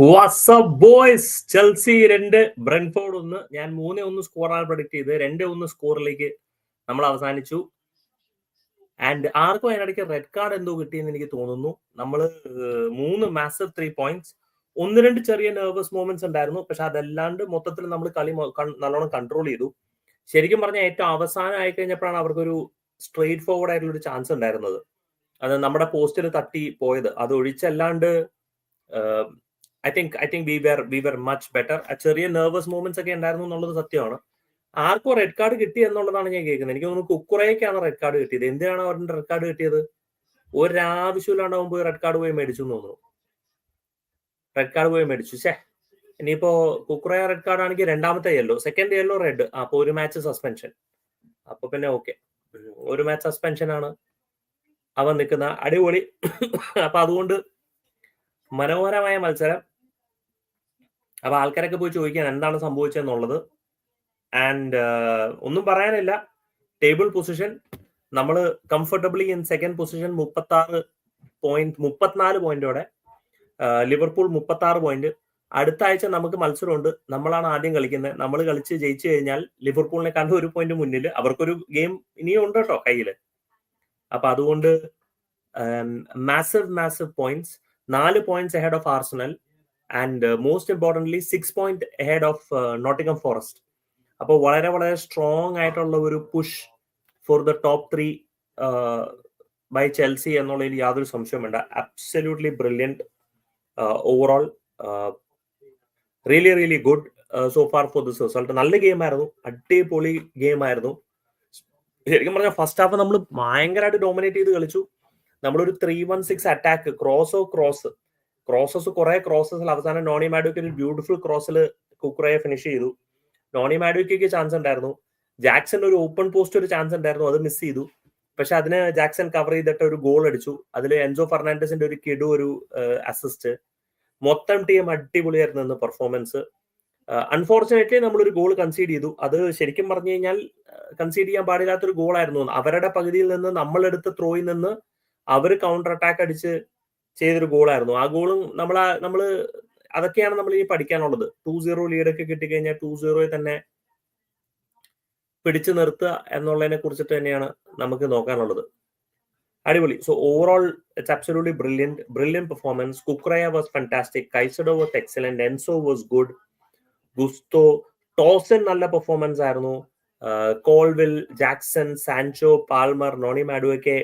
WhatsApp boys Chelsea രണ്ട് Brentford ഒന്ന്. ഞാൻ മൂന്നേ ഒന്ന് സ്കോറാണ് പ്രൊഡിക്ട് ചെയ്ത് രണ്ട് ഒന്ന് സ്കോറിലേക്ക് നമ്മൾ അവസാനിച്ചു. ആൻഡ് ആർക്കും അതിനിടയ്ക്ക് റെഡ് കാർഡ് എന്തോ കിട്ടിയെന്ന് എനിക്ക് തോന്നുന്നു. നമ്മൾ മൂന്ന് മാസ് ത്രീ പോയിന്റ്സ് ഒന്ന് രണ്ട് ചെറിയ നെർവസ് മൂമെന്റ്സ് ഉണ്ടായിരുന്നു. പക്ഷെ അതല്ലാണ്ട് മൊത്തത്തിൽ നമ്മൾ കളി നല്ലോണം കൺട്രോൾ ചെയ്തു. ശരിക്കും പറഞ്ഞാൽ ഏറ്റവും അവസാനം ആയി കഴിഞ്ഞപ്പോഴാണ് അവർക്കൊരു സ്ട്രെയിറ്റ് ഫോർവേഡ് ആയിട്ടുള്ള ഒരു ചാൻസ് ഉണ്ടായിരുന്നത്. അത് നമ്മുടെ പോസ്റ്റിൽ തട്ടി പോയത്. അത് ഒഴിച്ചല്ലാണ്ട് I think I think we were we were much better ചെറിയ നെർവസ് മൂവ്മെന്റ്സ് ഒക്കെ ഉണ്ടായിരുന്നു എന്നുള്ളത് സത്യമാണ്. ആർക്കും റെഡ് കാർഡ് കിട്ടി എന്നുള്ളതാണ് ഞാൻ കേൾക്കുന്നത്. എനിക്ക് തോന്നുന്നു കുക്കുറയ്ക്കാണ് റെഡ് കാർഡ് കിട്ടിയത്. എന്തിനാണ് അവരുടെ റെഡ് കാർഡ് കിട്ടിയത്? ഒരാവശ്യമില്ലാണ്ടാവും പോയി റെഡ് കാർഡ് പോയി മേടിച്ചു എന്ന് തോന്നുന്നു. റെഡ് കാർഡ് പോയി മേടിച്ചു. ഷേ ഇനിയിപ്പോ കുക്കുറയ റെഡ് കാർഡ് ആണെങ്കിൽ രണ്ടാമത്തെ യെല്ലോ സെക്കൻഡ് യെല്ലോ റെഡ് അപ്പൊ ഒരു മാച്ച് സസ്പെൻഷൻ അപ്പൊ പിന്നെ ഓക്കെ ഒരു മാച്ച് സസ്പെൻഷൻ ആണ് അവൻ നിൽക്കുന്ന അടിപൊളി. അപ്പൊ അതുകൊണ്ട് മനോഹരമായ മത്സരം. അപ്പൊ ആൾക്കാരൊക്കെ പോയി ചോദിക്കാൻ എന്താണ് സംഭവിച്ചെന്നുള്ളത് ആൻഡ് ഒന്നും പറയാനില്ല. ടേബിൾ പൊസിഷൻ നമ്മൾ കംഫർട്ടബിളി ഇൻ സെക്കൻഡ് പൊസിഷൻ മുപ്പത്തി ആറ് പോയിന്റ് മുപ്പത്തിനാല് പോയിന്റോടെ ലിവർപൂൾ മുപ്പത്തി ആറ് പോയിന്റ് അടുത്ത ആഴ്ച നമുക്ക് മത്സരമുണ്ട്. നമ്മളാണ് ആദ്യം കളിക്കുന്നത്. നമ്മൾ കളിച്ച് ജയിച്ചു കഴിഞ്ഞാൽ ലിവർപൂളിനെ കണ്ട് ഒരു പോയിന്റ് മുന്നിൽ അവർക്കൊരു ഗെയിം ഇനിയും ഉണ്ട് കേട്ടോ കയ്യിൽ അപ്പൊ അതുകൊണ്ട് മാസീവ് മാസീവ് പോയിന്റ്സ് നാല് points head of Arsenal and most importantly six point head of Nottingham Forest അപ്പോൾ വളരെ വളരെ സ്ട്രോങ് ആയിട്ടുള്ള ഒരു push for the top three by Chelsea എന്നുള്ളതിൽ യാതൊരു സംശയവും വേണ്ട absolutely brilliant overall really really good so far for this result നല്ല ഗെയിം ആയിരുന്നു. അടിപൊളി ഗെയിം ആയിരുന്നു. ശരിക്കും പറഞ്ഞാൽ ഫസ്റ്റ് ഹാഫ് നമ്മൾ ഭയങ്കരമായിട്ട് ഡോമിനേറ്റ് ചെയ്ത് കളിച്ചു. നമ്മളൊരു ത്രീ വൺ സിക്സ് അറ്റാക്ക് ക്രോസോ ക്രോസ് ക്രോസസ് കുറെ ക്രോസസിൽ അവസാനം നോണി മാഡോയ്ക്ക് ഒരു ബ്യൂട്ടിഫുൾ ക്രോസിൽ കുക്കുറയെ ഫിനിഷ് ചെയ്തു. നോണി മാഡോയ്ക്ക് ചാൻസ് ഉണ്ടായിരുന്നു. ജാക്സൺ ഒരു ഓപ്പൺ പോസ്റ്റ് ഒരു ചാൻസ് ഉണ്ടായിരുന്നു അത് മിസ് ചെയ്തു. പക്ഷെ അതിന് ജാക്സൺ കവർ ചെയ്തിട്ട് ഒരു ഗോൾ അടിച്ചു. അതിൽ എൻസോ ഫെർണാണ്ടസിന്റെ ഒരു കിടു ഒരു അസിസ്റ്റ് മൊത്തം ടീം അടിപൊളിയായിരുന്നു ഇന്ന് പെർഫോമൻസ് അൺഫോർച്ചുനേറ്റ്ലി നമ്മളൊരു ഗോൾ കൺസീഡ് ചെയ്തു. അത് ശരിക്കും പറഞ്ഞു കഴിഞ്ഞാൽ കൺസീഡ് ചെയ്യാൻ പാടില്ലാത്തൊരു ഗോളായിരുന്നു അവരുടെ പകുതിയിൽ നിന്ന് നമ്മളെടുത്ത ത്രോയിൽ നിന്ന് അവർ കൗണ്ടർ അറ്റാക്ക് അടിച്ച് ചെയ്തൊരു ഗോളായിരുന്നു. ആ ഗോളും നമ്മൾ നമ്മൾ അതൊക്കെയാണ് നമ്മൾ ഇനി പഠിക്കാനുള്ളത്. ടു സീറോ ലീഡൊക്കെ കിട്ടിക്കഴിഞ്ഞാൽ ടു സീറോയിൽ തന്നെ പിടിച്ചു നിർത്തുക എന്നുള്ളതിനെ കുറിച്ചിട്ട് തന്നെയാണ് നമുക്ക് നോക്കാനുള്ളത്. അടിപൊളി. So overall it's absolutely brilliant brilliant performance Cucurella was fantastic Caicedo was excellent Enzo was good Gusto Tosin നല്ല പെർഫോമൻസ് ആയിരുന്നു. Colwill Jackson Sancho Palmer Noni മാഡുവൊക്കെ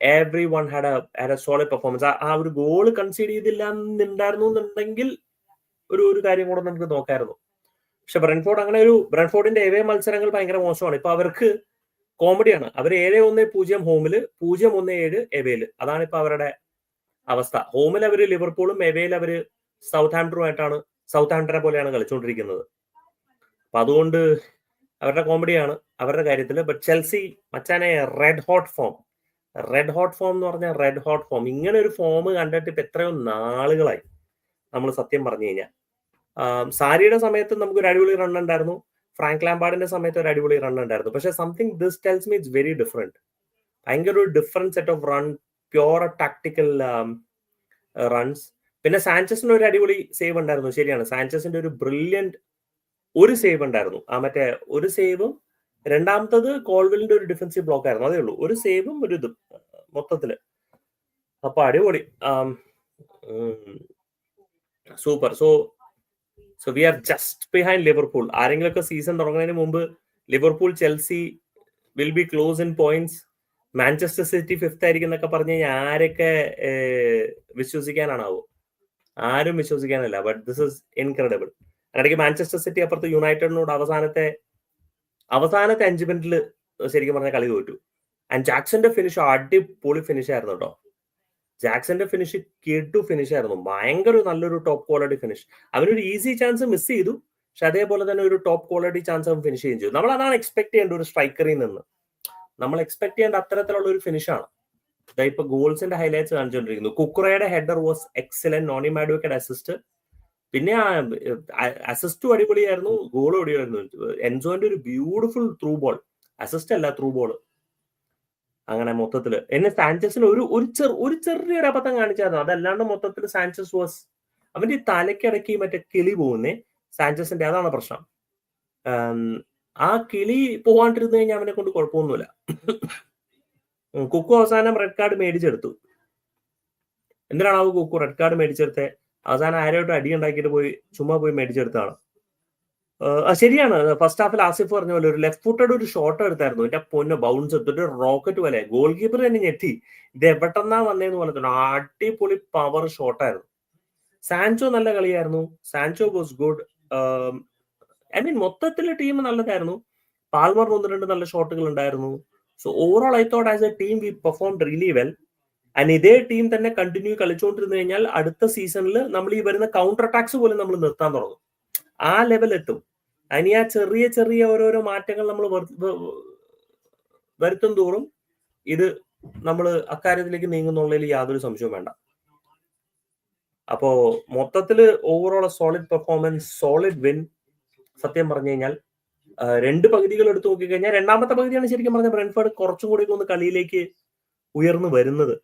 every one had had a solid performance ആ ഒരു goal concede ചെയ്തില്ല എന്നുണ്ടായിരുന്നു എന്നുണ്ടെങ്കിൽ ഒരു ഒരു കാര്യം കൂടെ നമുക്ക് നോക്കായിരുന്നു. പക്ഷെ ബ്രൻഫോർഡ് അങ്ങനെ ഒരു ബ്രൻഫോർഡിന്റെ ഏവേ മത്സരങ്ങൾ ഭയങ്കര മോശമാണ്. ഇപ്പൊ അവർക്ക് കോമഡിയാണ്. അവർ ഏഴ് ഒന്ന് പൂജ്യം ഹോമിൽ പൂജ്യം ഒന്ന് ഏഴ് എവേൽ അതാണ് ഇപ്പൊ അവരുടെ അവസ്ഥ. ഹോമിൽ അവർ ലിവർപൂളും എവേയിൽ അവർ സൗത്ത് ആംപ്ടറുമായിട്ടാണ് സൗത്ത് ആംപ്ടനെ പോലെയാണ് കളിച്ചുകൊണ്ടിരിക്കുന്നത് അപ്പൊ അതുകൊണ്ട് അവരുടെ കോമഡിയാണ് അവരുടെ കാര്യത്തിൽ ബട്ട് ചെൽസി മച്ചാനെ red hot form red hot form എന്ന് പറഞ്ഞാൽ റെഡ് ഹോട്ട് ഫോം ഇങ്ങനെ ഒരു ഫോം കണ്ടിട്ട് ഇപ്പൊ എത്രയോ നാളുകളായി നമ്മൾ സത്യം പറഞ്ഞു കഴിഞ്ഞാൽ. സാരിയുടെ സമയത്ത് നമുക്ക് ഒരു അടിപൊളി റൺ ഉണ്ടായിരുന്നു. ഫ്രാങ്ക് ലാംബാർഡിന്റെ സമയത്ത് ഒരു അടിപൊളി റൺ ഉണ്ടായിരുന്നു. പക്ഷെ something this tells me it's very different ഭയങ്കര ഒരു different set of run pure tactical runs പിന്നെ സാൻചസിന് ഒരു അടിപൊളി സേവ് ഉണ്ടായിരുന്നു. ശരിയാണ്. സാൻചസിന്റെ ഒരു ബ്രില്യന്റ് ഒരു സേവ് ഉണ്ടായിരുന്നു. ആ മറ്റേ ഒരു സേവും രണ്ടാമത്തത് കോൾവിലിന്റെ ഒരു ഡിഫൻസീവ് ബ്ലോക്ക് ആയിരുന്നു. അതേ ഉള്ളൂ. ഒരു സേവും ഒരു ഇതും മൊത്തത്തിൽ. അപ്പൊ അടിപൊളി. Super so so we are just behind Liverpool ആരെങ്കിലും ഒക്കെ സീസൺ തുടങ്ങുന്നതിന് മുമ്പ് Liverpool Chelsea will be close in points Manchester City fifth ആയിരിക്കും എന്നൊക്കെ പറഞ്ഞു കഴിഞ്ഞാൽ ആരൊക്കെ വിശ്വസിക്കാനാണാവോ? ആരും വിശ്വസിക്കാനല്ല. ബട്ട് ദിസ് ഇസ് ഇൻക്രെഡിബിൾ ഇടയ്ക്ക് മാഞ്ചസ്റ്റർ സിറ്റി അപ്പുറത്ത് യുണൈറ്റഡിനോട് അവസാനത്തെ അവസാനത്തെ അഞ്ച് മിനിറ്റിൽ ശരിക്കും പറഞ്ഞ കളി തോറ്റു. ആൻഡ് ജാക്സന്റെ ഫിനിഷ് അടിപൊളി ഫിനിഷ് ആയിരുന്നു കേട്ടോ ജാക്സന്റെ ഫിനിഷ് കിട്ടു ഫിനിഷ് ആയിരുന്നു. ഭയങ്കര നല്ലൊരു ടോപ്പ് ക്വാളിറ്റി ഫിനിഷ് അവനൊരു ഈസി ചാൻസ് മിസ് ചെയ്തു. പക്ഷെ അതേപോലെ തന്നെ ഒരു ടോപ്പ് ക്വാളിറ്റി ചാൻസ് അവൻ ഫിനിഷ് ചെയ്യുകയും ചെയ്തു. നമ്മൾ അതാണ് എക്സ്പെക്ട് ചെയ്യേണ്ട ഒരു സ്ട്രൈക്കറിൽ നിന്ന്. നമ്മൾ എക്സ്പെക്ട് ചെയ്യേണ്ട അത്തരത്തിലുള്ള ഒരു ഫിനിഷാണ് ഇപ്പൊ ഗോൾസിന്റെ ഹൈലൈറ്റ്സ് കാണിച്ചുകൊണ്ടിരിക്കുന്നു. കുക്കുറയുടെ header was excellent Noni assist പിന്നെ അസിസ്റ്റും അടിപൊളിയായിരുന്നു ഗോളും അടിപൊളിയായിരുന്നു. എൻസോന്റെ ഒരു ബ്യൂട്ടിഫുൾ ത്രൂ ബോൾ അസിസ്റ്റ് അല്ല ത്രൂ ബോൾ അങ്ങനെ മൊത്തത്തിൽ. എന്നെ സാൻചസിന് ഒരു ഒരു ചെറു ഒരു ചെറിയൊരു അബദ്ധം കാണിച്ചായിരുന്നു. അതല്ലാണ്ട് മൊത്തത്തിൽ സാൻചസ് വാസ് അവന്റെ ഈ തലയ്ക്കിടയ്ക്ക് മറ്റേ കിളി പോകുന്നേ സാഞ്ചസിന്റെ അതാണ് പ്രശ്നം. ആ കിളി പോവാണ്ടിരുന്നു കഴിഞ്ഞാൽ അവനെ കൊണ്ട് കുഴപ്പമൊന്നുമില്ല. കുക്കു അവസാനം റെഡ് കാർഡ് മേടിച്ചെടുത്തു. എന്തിനാണ് കുക്കു റെഡ് കാർഡ് മേടിച്ചെടുത്തെ? അവസാനം ആരോട്ടും അടി ഉണ്ടാക്കിയിട്ട് പോയി ചുമ്മാ പോയി മേടിച്ചെടുത്താണ് ശരിയാണ്. ഫസ്റ്റ് ഹാഫിൽ ആസിഫ് പറഞ്ഞ പോലെ ഒരു ലെഫ്റ്റ് ഫുട്ടഡ് ഒരു ഷോട്ട് എടുത്തായിരുന്നു. എന്റെ പൊന്നെ ബൗൺസ് എടുത്തിട്ട് റോക്കറ്റ് പോലെ. ഗോൾ കീപ്പർ തന്നെ ഞെട്ടി ഇത് എവിടെന്നാ വന്നേന്ന് പോലെ തന്നെ അടിപൊളി പവർ ഷോട്ടായിരുന്നു സാൻചോ നല്ല കളിയായിരുന്നു. Sancho was good I mean മൊത്തത്തിൽ ടീം നല്ലതായിരുന്നു. പാൽമർ ഒന്ന് രണ്ട് നല്ല ഷോട്ടുകൾ ഉണ്ടായിരുന്നു. So overall I thought as a team we perform really well and ഇതേ ടീം തന്നെ കണ്ടിന്യൂ കളിച്ചുകൊണ്ടിരുന്നു കഴിഞ്ഞാൽ അടുത്ത സീസണിൽ നമ്മൾ ഈ വരുന്ന കൗണ്ടർ അറ്റാക്സ് പോലും നമ്മൾ നിർത്താൻ തുടങ്ങും. ആ ലെവൽ എത്തും. അതിന് ആ ചെറിയ ചെറിയ ഓരോരോ മാറ്റങ്ങൾ നമ്മൾ വരുത്തും തോറും ഇത് നമ്മൾ അക്കാര്യത്തിലേക്ക് നീങ്ങുന്നുള്ളതിൽ യാതൊരു സംശയവും വേണ്ട. അപ്പോ മൊത്തത്തിൽ overall solid performance solid win സത്യം പറഞ്ഞു കഴിഞ്ഞാൽ രണ്ട് പകുതികൾ എടുത്തു നോക്കിക്കഴിഞ്ഞാൽ രണ്ടാമത്തെ പകുതിയാണ് ശരിക്കും പറഞ്ഞ ബ്രൻഫേർഡ് കുറച്ചും കൂടി ഒന്ന് കളിയിലേക്ക് ഉയർന്നു വരുന്നത്.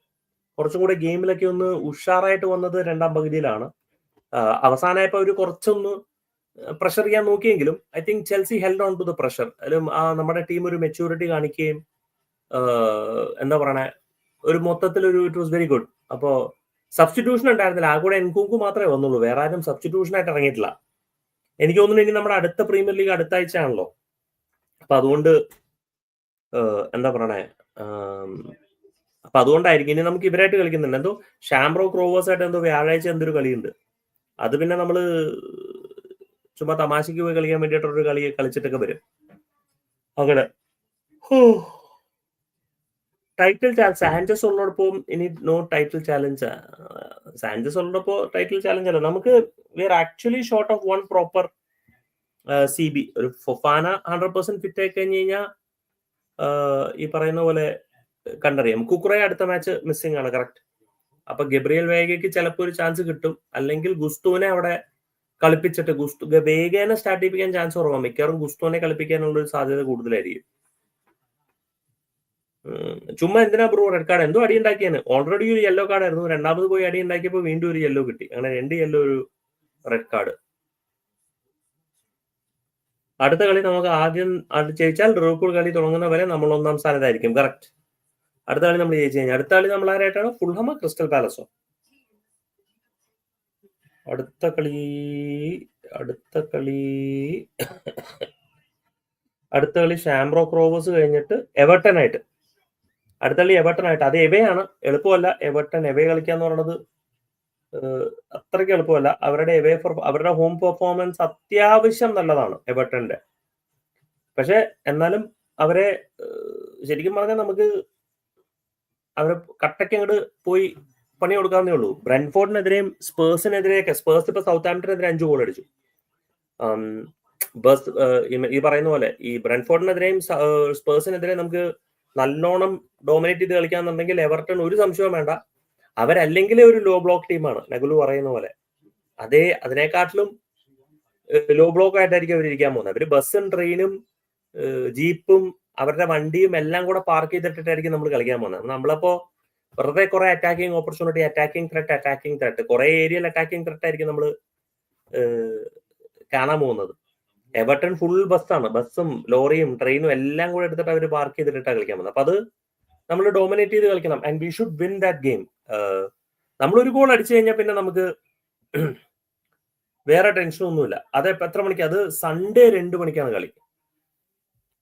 കുറച്ചും കൂടെ ഗെയിമിലൊക്കെ ഒന്ന് ഉഷാറായിട്ട് വന്നത് രണ്ടാം പകുതിയിലാണ്. അവസാനമായപ്പോൾ അവസാനമായപ്പോ അവർ കുറച്ചൊന്ന് പ്രഷർ ചെയ്യാൻ നോക്കിയെങ്കിലും I think Chelsea held on to the pressure അതിലും ആ നമ്മുടെ ടീം ഒരു മെച്യൂരിറ്റി കാണിക്കുകയും എന്താ പറയണേ ഒരു മൊത്തത്തിൽ ഒരു ഇറ്റ് വാസ് വെരി ഗുഡ് അപ്പോൾ സബ്സ്റ്റിറ്റ്യൂഷൻ ഉണ്ടായിരുന്നില്ല. ആ കൂടെ എൻകൂക്കു മാത്രമേ വന്നുള്ളൂ. വേറെ ആരും സബ്സ്റ്റിറ്റ്യൂഷൻ ആയിട്ട് ഇറങ്ങിയിട്ടില്ല. എനിക്ക് തോന്നുന്നു ഇനി നമ്മുടെ അടുത്ത പ്രീമിയർ ലീഗ് അടുത്ത ആഴ്ച ആണല്ലോ അപ്പൊ അതുകൊണ്ട് എന്താ പറയണേ അപ്പൊ അതുകൊണ്ടായിരിക്കും ഇനി നമുക്ക് ഇവരായിട്ട് കളിക്കുന്നുണ്ട്. എന്തോ ഷാംബ്രോ ക്രോവേഴ്സ് ആയിട്ട് എന്തോ വ്യാഴാഴ്ച എന്തൊരു കളിയുണ്ട്. അത് പിന്നെ നമ്മൾ ചുമ്മാ തമാശക്ക് പോയി കളിക്കാൻ വേണ്ടിയിട്ടൊരു കളി കളിച്ചിട്ടൊക്കെ വരും. അങ്ങനെ. ടൈറ്റിൽ സാഞ്ചസ് ഉള്ളടൊപ്പം ഇനി നോ ടൈറ്റിൽ ചാലഞ്ച് സാഞ്ചസ് ഉള്ളപ്പോ ടൈറ്റിൽ ചാലഞ്ച് അല്ല. നമുക്ക് we are actually short of one proper C B ഒരു ഫൊഫാന ഹൺഡ്രഡ് പെർസെന്റ് ഫിറ്റ് ആയി കഴിഞ്ഞ് കഴിഞ്ഞാൽ ഈ പറയുന്ന പോലെ കണ്ടറിയാം. കുക്കുറയെ അടുത്ത മാച്ച് മിസ്സിംഗ് ആണ് കറക്റ്റ് അപ്പൊ ഗബ്രിയൽ വേഗയ്ക്ക് ചിലപ്പോൾ ഒരു ചാൻസ് കിട്ടും. അല്ലെങ്കിൽ ഗുസ്തുവിനെ അവിടെ കളിപ്പിച്ചിട്ട് ഗുസ്തു വേഗേനെ സ്റ്റാർട്ട് ചാൻസ് കുറവാണ് മിക്കവാറും ഗുസ്തുവിനെ കളിപ്പിക്കാനുള്ള ഒരു സാധ്യത കൂടുതലായിരിക്കും. ചുമ്മാ എന്തിനാ ബ്രോ റെഡ് കാർഡ് എന്തോ അടി ഉണ്ടാക്കിയാണ് ഓൾറെഡി ഒരു യെല്ലോ കാർഡ് ആയിരുന്നു. രണ്ടാമത് പോയി അടി ഉണ്ടാക്കിയപ്പോൾ വീണ്ടും ഒരു യെല്ലോ കിട്ടി. അങ്ങനെ രണ്ട് യെല്ലോ ഒരു റെഡ് കാർഡ് അടുത്ത കളി നമുക്ക് ആദ്യം അത് ജയിച്ചാൽ ലിവർപൂൾ കളി തുടങ്ങുന്ന വരെ നമ്മൾ ഒന്നാം സ്ഥാനത്തായിരിക്കും. കറക്റ്റ് അടുത്ത ആളി നമ്മൾ ജയിച്ചു കഴിഞ്ഞാൽ അടുത്ത ആളി നമ്മൾ ആരായിട്ടാണ് ഫുൾഹമ ക്രിസ്റ്റൽ പാലസോ. അടുത്ത കളി അടുത്ത കളി അടുത്ത കളി ഷാംബ്രോ ക്രോവേഴ്സ് കഴിഞ്ഞിട്ട് എവർട്ടൺ ആയിട്ട്. അടുത്ത കളി എവർട്ടൺ ആയിട്ട്. അത് എവയാണ്? എളുപ്പമല്ല. എവർട്ടൺ എവേ കളിക്കാന്ന് പറയുന്നത് അത്രയ്ക്ക് എളുപ്പമല്ല. അവരുടെ എവേ അവരുടെ ഹോം പെർഫോമൻസ് അത്യാവശ്യം നല്ലതാണ് എവർട്ടന്റെ പക്ഷെ എന്നാലും അവരെ ശരിക്കും പറഞ്ഞാൽ നമുക്ക് അവരെ കട്ടയ്ക്ക് അങ്ങോട്ട് പോയി പണി കൊടുക്കാവുന്നേ ഉള്ളൂ. ബ്രൻഫോർഡിനെതിരെയും സ്പേഴ്സിനെതിരെയൊക്കെ സ്പേഴ്സ് ഇപ്പൊ സൗത്ത് ആംപ്ടനെതിരെ അഞ്ചു ഗോൾ അടിച്ചു. ബസ് ഈ- പറയുന്ന പോലെ ഈ ബ്രൻഫോർഡിനെതിരെയും സ്പേഴ്സിനെതിരെ നമുക്ക് നല്ലോണം ഡോമിനേറ്റ് ചെയ്ത് കളിക്കാന്നുണ്ടെങ്കിൽ എവർട്ടൺ ഒരു സംശയവും വേണ്ട. അവരല്ലെങ്കിൽ ഒരു ലോ ബ്ലോക്ക് ടീമാണ് നഗുലു പറയുന്ന പോലെ. അതേ അതിനെക്കാട്ടിലും ലോ ബ്ലോക്ക് ആയിട്ടായിരിക്കും അവർ ഇരിക്കാൻ പോകുന്നത്. അവർ ബസ്സും ട്രെയിനും ജീപ്പും അവരുടെ വണ്ടിയും എല്ലാം കൂടെ പാർക്ക് ചെയ്തിട്ടായിരിക്കും നമ്മൾ കളിക്കാൻ പോകുന്നത്. നമ്മളപ്പോ വെറുതെ കുറെ attacking opportunity attacking threat attacking threat കുറെ ഏരിയയിൽ അറ്റാക്കിംഗ് ത്രെട്ട് ആയിരിക്കും നമ്മൾ കാണാൻ പോകുന്നത്. എവർട്ടൺ ഫുൾ ബസ്സാണ് ബസ്സും ലോറിയും ട്രെയിനും എല്ലാം കൂടെ എടുത്തിട്ട് അവർ പാർക്ക് ചെയ്തിട്ടാണ് കളിക്കാൻ പോകുന്നത്. അപ്പൊ അത് നമ്മൾ ഡോമിനേറ്റ് ചെയ്ത് കളിക്കണം. And we should win that game നമ്മൾ ഒരു ഗോൾ അടിച്ചു കഴിഞ്ഞാൽ പിന്നെ നമുക്ക് വേറെ ടെൻഷൻ ഒന്നുമില്ല. അത് എത്ര മണിക്ക്? അത് സൺഡേ രണ്ട് മണിക്കാണ് കളി.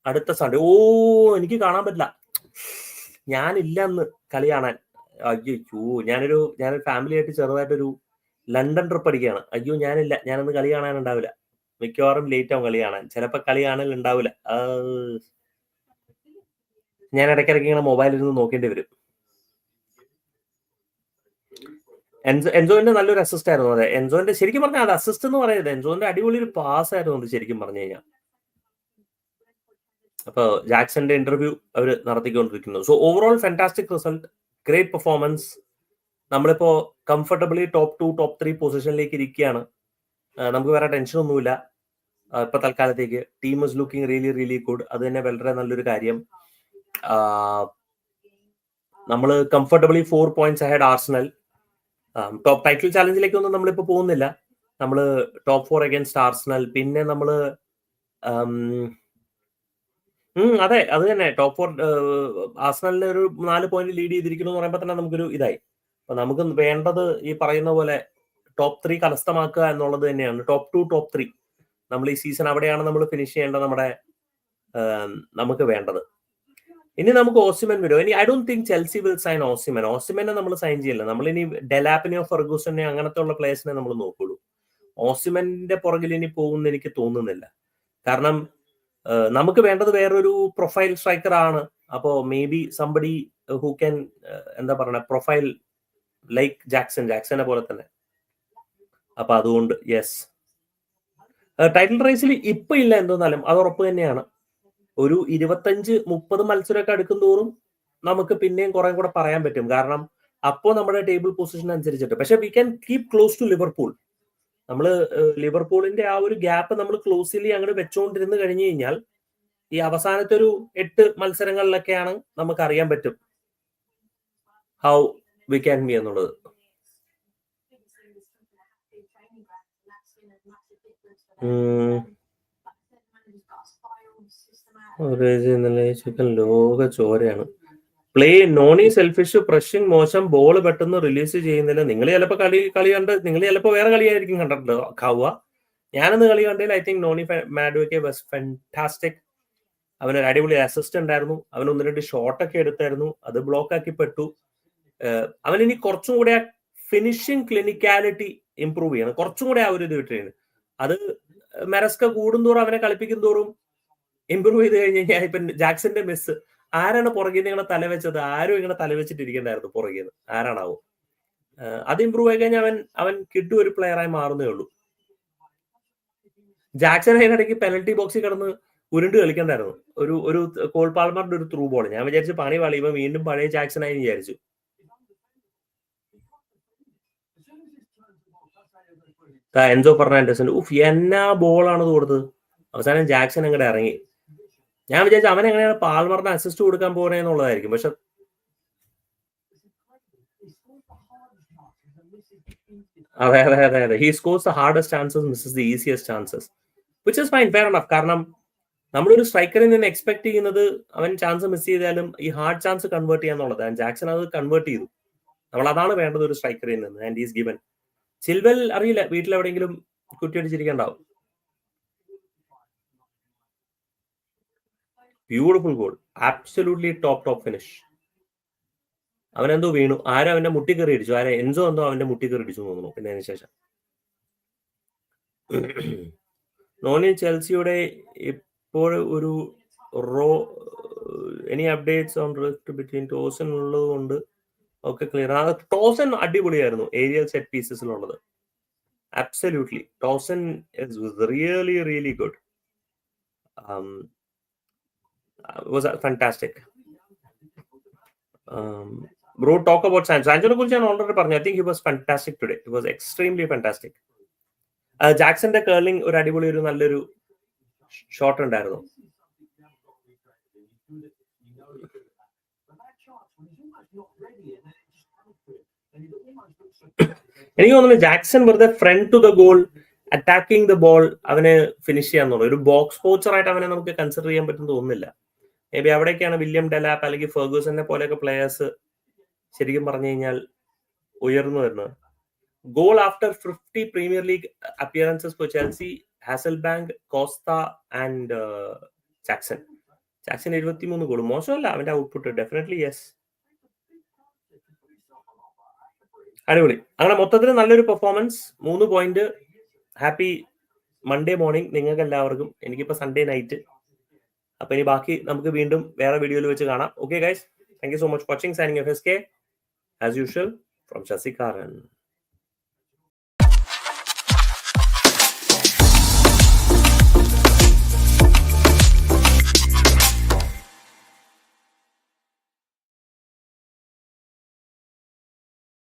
അടുത്ത സൺഡേ ഓ എനിക്ക് കാണാൻ പറ്റില്ല. ഞാനില്ല അന്ന് കളി കാണാൻ. അയ്യോ ഞാനൊരു ഞാനൊരു ഫാമിലി ആയിട്ട് ചെറുതായിട്ടൊരു ലണ്ടൻ ട്രിപ്പ് അടിക്കുകയാണ്. അയ്യോ ഞാനില്ല. ഞാനന്ന് കളി കാണാൻ ഉണ്ടാവില്ല. മിക്കവാറും ലേറ്റ് ആവും കളി കാണാൻ. ചിലപ്പോ കളി കാണൽ ഉണ്ടാവില്ല. ഞാൻ ഇടയ്ക്കിടയ്ക്ക് ഇങ്ങനെ മൊബൈലിൽ നിന്ന് നോക്കേണ്ടി വരും. എൻസോ എൻസോന്റെ നല്ലൊരു അസിസ്റ്റ് ആയിരുന്നു. അതെ എൻസോന്റെ ശരിക്കും പറഞ്ഞാൽ അത് അസിസ്റ്റ് എന്ന് പറയുന്നത് എൻസോന്റെ അടിപൊളി ഒരു പാസ് ആയിരുന്നു അത് ശരിക്കും പറഞ്ഞു കഴിഞ്ഞാൽ. അപ്പൊ ജാക്സന്റെ ഇന്റർവ്യൂ അവർ നടത്തിക്കൊണ്ടിരിക്കുന്നു so overall fantastic result great performance നമ്മളിപ്പോ comfortably top to top three പൊസിഷനിലേക്ക് ഇരിക്കുകയാണ്. നമുക്ക് വേറെ ടെൻഷൻ ഒന്നുമില്ല. ഇപ്പൊ തൽക്കാലത്തേക്ക് team is looking really really good അത് തന്നെ വളരെ നല്ലൊരു കാര്യം. നമ്മൾ comfortably four points ahead Arsenal top title ചാലഞ്ചിലേക്കൊന്നും നമ്മളിപ്പോ പോകുന്നില്ല. നമ്മൾ ടോപ്പ് ഫോർ അഗൈൻസ്റ്റ് ആർസണൽ പിന്നെ നമ്മൾ അതെ അത് തന്നെ. ടോപ്പ് ഫോർ ആർസണലിനെ ഒരു നാല് പോയിന്റ് ലീഡ് ചെയ്തിരിക്കുന്നു എന്ന് പറയുമ്പോൾ തന്നെ നമുക്കൊരു ഇതായി. അപ്പൊ നമുക്ക് വേണ്ടത് ഈ പറയുന്ന പോലെ ടോപ്പ് ത്രീ കരസ്ഥമാക്കുക എന്നുള്ളത് തന്നെയാണ്. ടോപ്പ് ടു ടോപ്പ് ത്രീ നമ്മൾ ഈ സീസൺ അവിടെയാണ് നമ്മൾ ഫിനിഷ് ചെയ്യേണ്ടത് നമ്മുടെ നമുക്ക് വേണ്ടത്. ഇനി നമുക്ക് ഓസിമൻ വരും. ഇനി I don't think Chelsea will sign Osimhen ഓസിമനെ നമ്മൾ സൈൻ ചെയ്യില്ല. നമ്മൾ ഇനി ഡെലാപ്പിനെയോ ഫെർഗൂസനെയോ അങ്ങനത്തെ ഉള്ള പ്ലേയേഴ്സിനെ നമ്മൾ നോക്കുള്ളൂ. ഓസിമന്റെ പുറകിൽ ഇനി പോകുമെന്ന് എനിക്ക് തോന്നുന്നില്ല. കാരണം നമുക്ക് വേണ്ടത് വേറൊരു പ്രൊഫൈൽ സ്ട്രൈക്കർ ആണ്. അപ്പോ maybe somebody who can എന്താ പറയുക പ്രൊഫൈൽ ലൈക്ക് ജാക്സൺ ജാക്സനെ പോലെ തന്നെ. അപ്പൊ അതുകൊണ്ട് യെസ് ടൈറ്റിൽ റേസിൽ ഇപ്പൊ ഇല്ല എന്തോന്നാലും അത് ഉറപ്പ് തന്നെയാണ്. ഒരു ഇരുപത്തഞ്ച് മുപ്പത് മത്സരമൊക്കെ അടുക്കും തോറും നമുക്ക് പിന്നെയും കുറെ കൂടെ പറയാൻ പറ്റും. കാരണം അപ്പോ നമ്മുടെ ടേബിൾ പൊസിഷൻ അനുസരിച്ചിട്ട്. പക്ഷെ we can keep close to Liverpool നമ്മൾ ലിവർപൂളിന്റെ ആ ഒരു ഗ്യാപ്പ് നമ്മൾ ക്ലോസിലി അങ്ങോട്ട് വെച്ചുകൊണ്ടിരുന്ന് കഴിഞ്ഞു കഴിഞ്ഞാൽ ഈ അവസാനത്തെ ഒരു എട്ട് മത്സരങ്ങളിലൊക്കെയാണ് നമുക്ക് അറിയാൻ പറ്റും. ഹൗ വി ക്യാൻ ബി എന്നുള്ളത്. ലോക ചോരയാണ്. പ്ലേ നോണി സെൽഫിഷ് പ്രഷിങ് മോശം ബോൾ പെട്ടെന്ന് റിലീസ് ചെയ്യുന്നില്ല നിങ്ങൾ ചിലപ്പോൾ കളി കളി കണ്ട് നിങ്ങൾ ചിലപ്പോൾ വേറെ കളിയായിരിക്കും കണ്ടിട്ടുണ്ട്? കാവുക ഞാനന്ന് കളി കണ്ടതിൽ I think Noni Madueke was fantastic അവനൊരു അടിപൊളി അസിസ്റ്റ് ഉണ്ടായിരുന്നു. അവൻ ഒന്ന് രണ്ട് ഷോട്ടൊക്കെ എടുത്തായിരുന്നു. അത് ബ്ലോക്ക് ആക്കി പെട്ടു. അവൻ ഇനി കുറച്ചും കൂടെ ഫിനിഷിംഗ് ക്ലിനിക്കാലിറ്റി ഇംപ്രൂവ് ചെയ്യണം. കുറച്ചും കൂടെ ആ ഒരു ഇത് കിട്ടുകയാണ്. അത് മെറസ്ക കൂടുന്തോറും അവനെ കളിപ്പിക്കും തോറും ഇമ്പ്രൂവ് ചെയ്ത് കഴിഞ്ഞ് കഴിഞ്ഞാൽ ഇപ്പം ജാക്സന്റെ മിസ് ആരാണ് പുറകിൽ നിങ്ങളെ തലവെച്ചത് ആരും ഇങ്ങനെ തലവെച്ചിട്ടിരിക്കണ്ടായിരുന്നു പുറകിൽ ആരാണാവോ? അത് ഇമ്പ്രൂവ് ആയി കഴിഞ്ഞാൽ അവൻ അവൻ കിട്ടു ഒരു പ്ലെയറായി മാറുന്നേ ഉള്ളൂ. ജാക്സൺ അതിനിടയ്ക്ക് പെനൽറ്റി ബോക്സിൽ കിടന്ന് ഉരുണ്ട് കളിക്കണ്ടായിരുന്നു. ഒരു ഒരു കോൾ പാൽമാറിന്റെ ഒരു ത്രൂ ബോൾ ഞാൻ വിചാരിച്ചു പണി വളയുമ്പോ വീണ്ടും പഴയ ജാക്സൺ ആയി വിചാരിച്ചു. എൻസോ ഫെർണാൻഡസിന്റെ ഉഫ് എന്നാ ബോളാണ് കൊടുത്തത്? അവസാനം ജാക്സൺ അങ്ങോട്ട് ഇറങ്ങി. ഞാൻ വിചാരിച്ചു അവൻ എങ്ങനെയാണ് പാൽമറിന് അസിസ്റ്റ് കൊടുക്കാൻ പോകുന്നതെന്നുള്ളതായിരിക്കും പക്ഷെ അതെ അതെ അതെ അതെ. He scores the hardest chances misses the easiest chances which is fine fair enough കാരണം നമ്മളൊരു സ്ട്രൈക്കറിൽ നിന്ന് എക്സ്പെക്ട് ചെയ്യുന്നത് അവൻ ചാൻസ് മിസ് ചെയ്താലും ഈ ഹാർഡ് ചാൻസ് കൺവേർട്ട് ചെയ്യാന്നുള്ളത് ജാക്സൺ അത് കൺവേർട്ട് ചെയ്തു. നമ്മൾ അതാണ് വേണ്ടത് ഒരു സ്ട്രൈക്കറിൽ നിന്ന്. ആൻഡ് ഈസ് ഗിവൻ ചിൽവൽ അറിയില്ല വീട്ടിൽ എവിടെയെങ്കിലും കുറ്റിയടിച്ചിരിക്കണ്ടാവും beautiful goal absolutely top top finish അവനെന്തോ വീണു. ആരും അവന്റെ മുട്ടി കയറി അടിച്ചു ആരാ എൻസോ എന്തോ അവന്റെ മുട്ടി കയറി അടിച്ചു തോന്നുന്നു. പിന്നെ അതിന് ശേഷം. നോണി ചെൽസിയുടെ ഇപ്പോൾ ഒരു row any updates on rift between Tosin ഉള്ളത് കൊണ്ട് ഒക്കെ ക്ലിയർ ആ ടോസൻ അടിപൊളിയായിരുന്നു. Aerial set പീസസിലുള്ളത് absolutely Tosin is really really good was fantastic. Um, bro, talk about Sancho. കുറിച്ച് ഞാൻ ഓൾറെഡി പറഞ്ഞു. I think he was fantastic today he was extremely fantastic ജാക്സന്റെ curling ഒരു അടിപൊളി ഒരു നല്ലൊരു ഷോട്ട് ഉണ്ടായിരുന്നു. എനിക്ക് തോന്നുന്നു ജാക്സൺ വെറുതെ front to the goal attacking the ball അവന് ഫിനിഷ് ചെയ്യാന്നുള്ളൂ ഒരു ബോക്സ് പോച്ചർ ആയിട്ട് അവനെ നമുക്ക് കൺസിഡർ ചെയ്യാൻ പറ്റും തോന്നുന്നില്ല. മേ ബി അവിടേക്കാണ് വില്യം ഡെലാപ്പ് അല്ലെങ്കിൽ ഫെർഗൂസനെ പോലെയൊക്കെ പ്ലേയേഴ്സ് ശരിക്കും പറഞ്ഞു കഴിഞ്ഞാൽ ഉയർന്നു വരുന്നത്. Goal after fifty Premier League appearances for Chelsea Hasselbaink Costa and Jackson Jackson എഴുപത്തിമൂന്ന് ഗോൾ മോശമല്ല അവന്റെ ഔട്ട്പുട്ട് ഡെഫിനറ്റ്ലി യെസ് അടിപൊളി. അങ്ങനെ മൊത്തത്തിൽ നല്ലൊരു പെർഫോമൻസ് മൂന്ന് പോയിന്റ് ഹാപ്പി മൺഡേ മോർണിംഗ് നിങ്ങൾക്ക് എല്ലാവർക്കും എനിക്കിപ്പോ സൺഡേ നൈറ്റ് അപ്പൊ ഇനി ബാക്കി നമുക്ക് വീണ്ടും വേറെ വീഡിയോയിൽ വെച്ച് കാണാം. Okay guys thank you so much watching signing F S K as usual from ശശികാരൻ